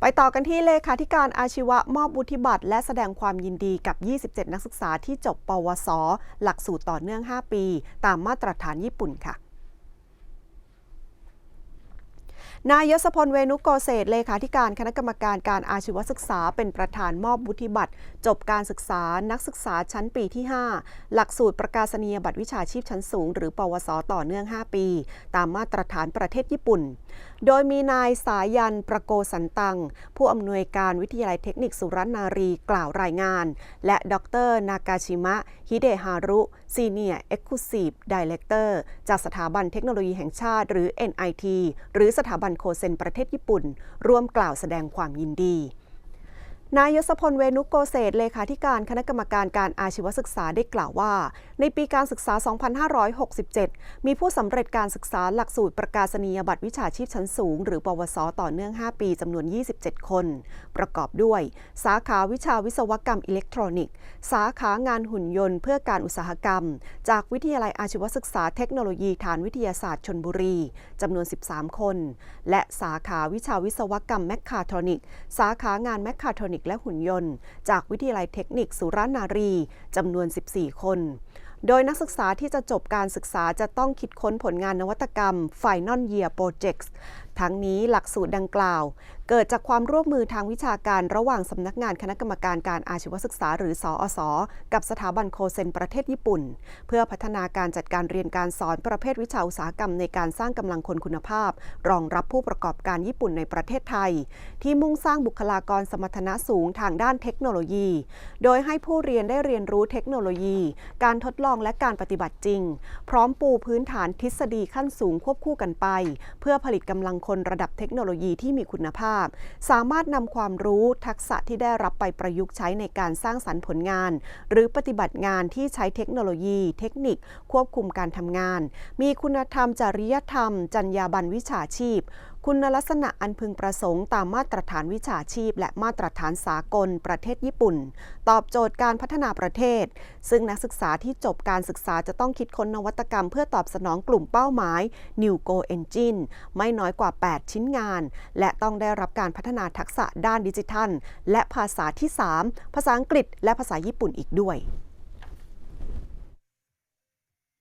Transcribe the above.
ไปต่อกันที่เลขาธิการอาชีวะมอบวุฒิบัตร และแสดงความยินดีกับ 27 นักศึกษาที่จบ ปวส หลักสูตรต่อเนื่อง 5 ปี ตามมาตรฐานญี่ปุ่นค่ะ นายยศพลเวนุโกเศษเลขาธิการคณะกรรมการการอาชีวศึกษาเป็นประธานมอบวุฒิบัตร จบการศึกษานักศึกษาชั้นปีที่ 5 หลักสูตรประกาศนียบัตรวิชาชีพชั้นสูง หรือ ปวส ต่อเนื่อง 5 ปี ตามมาตรฐานประเทศญี่ปุ่น โดยมีนายสายันประโกสันตัง ผู้อำนวยการวิทยาลัยเทคนิคสุรนารีกล่าวรายงาน และดรนากาชิมะฮิเดฮารุซีเนียเอ็กซ์คลูซีฟดีเลกเตอร์จากสถาบันเทคโนโลยีแห่งชาติ หรือ NIT หรือสถาบันโคเซนประเทศญี่ปุ่น ร่วมกล่าวแสดงความยินดี นายยศพลเวนุโกเศษเลขาธิการคณะกรรมการการอาชีวศึกษาได้กล่าวว่า ในปีการศึกษา 2567 มีผู้สำเร็จการศึกษาหลักสูตรประกาศนียบัตรวิชาชีพชั้นสูง หรือปวส ต่อเนื่อง 5 ปีจำนวน 27 คน ประกอบด้วย สาขาวิชาวิศวกรรมอิเล็กทรอนิกส์ สาขางานหุ่นยนต์เพื่อการอุตสาหกรรม จากวิทยาลัยอาชีวศึกษาเทคโนโลยีฐานวิทยาศาสตร์ชนบุรีจำนวน 13 คน และสาขาวิชาวิศวกรรมแมคคาทรอนิกส์สาขางานแมคคาทรอนิกส์และหุ่นยนต์ จากวิทยาลัยเทคนิคสุรานารีจำนวน 14 คน โดยนักศึกษาที่จะจบการศึกษาจะต้องคิดค้นผลงานนวัตกรรม Final Year Projects ทั้งนี้หลักสูตรดังกล่าว เกิดจากความร่วมมือทางวิชาการระหว่างสำนักงานคณะกรรมการการอาชีวศึกษาหรือสอสอกับสถาบันโคเซนประเทศญี่ปุ่น เพื่อพัฒนาการจัดการเรียนการสอนประเภทวิชาอุตสาหกรรมในการสร้างกำลังคนคุณภาพ รองรับผู้ประกอบการญี่ปุ่นในประเทศไทย ที่มุ่งสร้างบุคลากรสมรรถนะสูงทางด้านเทคโนโลยี โดยให้ผู้เรียนได้เรียนรู้เทคโนโลยี การทดลองและการปฏิบัติจริง พร้อมปูพื้นฐานทฤษฎีขั้นสูงควบคู่กันไป เพื่อผลิตกำลังคนระดับเทคโนโลยีที่มีคุณภาพ สามารถนำความรู้ทักษะที่ได้รับไปประยุกต์ใช้ในการสร้างสรรค์ผลงาน หรือปฏิบัติงานที่ใช้เทคโนโลยี เทคนิค ควบคุมการทำงาน มีคุณธรรม จริยธรรม จรรยาบรรณวิชาชีพ คุณลักษณะอันพึงประสงค์ตามมาตรฐานวิชาชีพ และมาตรฐานสากลประเทศญี่ปุ่น ตอบโจทย์การพัฒนาประเทศ ซึ่งนักศึกษาที่จบการศึกษาจะต้องคิดค้นนวัตกรรมเพื่อตอบสนองกลุ่มเป้าหมาย New Go Engine ไม่น้อยกว่า 8 ชิ้นงาน และต้องได้รับการพัฒนาทักษะด้านดิจิทัล และภาษาที่ 3 ภาษาอังกฤษ และภาษาญี่ปุ่นอีกด้วย